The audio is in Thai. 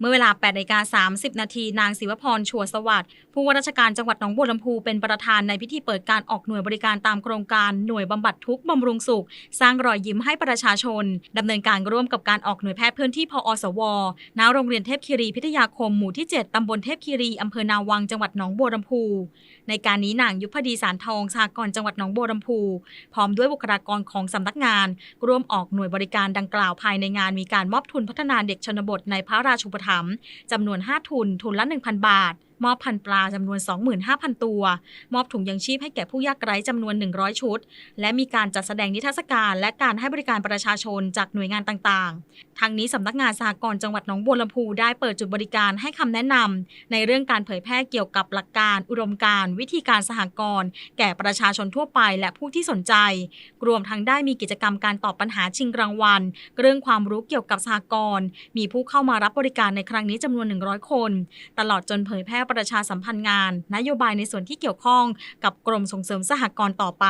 เมื่อเวลา8นาฬิกา30 นาที นางศิวพร ชัวสวัสดิ์ผู้ว่าราชการจังหวัดหนองบัวลำพูเป็นประธานในพิธีเปิดการออกหน่วยบริการตามโครงการหน่วยบำบัดทุกข์บำรุงสุข สร้างรอยยิ้มให้ประชาชนดำเนินการร่วมกับการออกหน่วยแพทย์เพื่อนที่พอสวณโรงเรียนเทพคีรีพิทยาคมหมู่ที่ 7 ตำบลเทพคีรีอำเภอนาวังจังหวัดหนองบัวลำพู ในการนี้นางยุพดีสารทองสากรจังหวัดหนองบัวลำพู พร้อมด้วยบุคลากรของสำนักงาน ร่วมออกหน่วยบริการดังกล่าวภายในงานมีการมอบทุนพัฒนาเด็กชนบทในพระราชูปถัมภ์จำนวน 5 ทุน ทุนละ 1,000 บาท มอบพันปลาจำนวน 25,000 ตัว มอบถุงยังชีพให้แก่ผู้ยากไร้จำนวน 100 ชุด และมีการจัดแสดงนิทรรศการ และการให้บริการประชาชนจากหน่วยงานต่างๆ ทางนี้สำนักงานสหกรณ์จังหวัดหนองบัวลำพูได้เปิดจุดบริการให้คำแนะนำในเรื่องการเผยแพร่เกี่ยวกับหลักการ อุดมการวิธีการสหกรณ์แก่ประชาชนทั่วไปและผู้ที่สนใจ รวมทั้งได้มีกิจกรรมการตอบปัญหาชิงรางวัล เรื่องความรู้เกี่ยวกับสหกรณ์มีผู้เข้ามารับบริการในครั้งนี้จำนวน 100 คน ตลอดจนเผยแพร่ประชาสัมพันธ์งาน นโยบายในส่วนที่เกี่ยวข้องกับกรมส่งเสริมสหกรณ์ต่อไป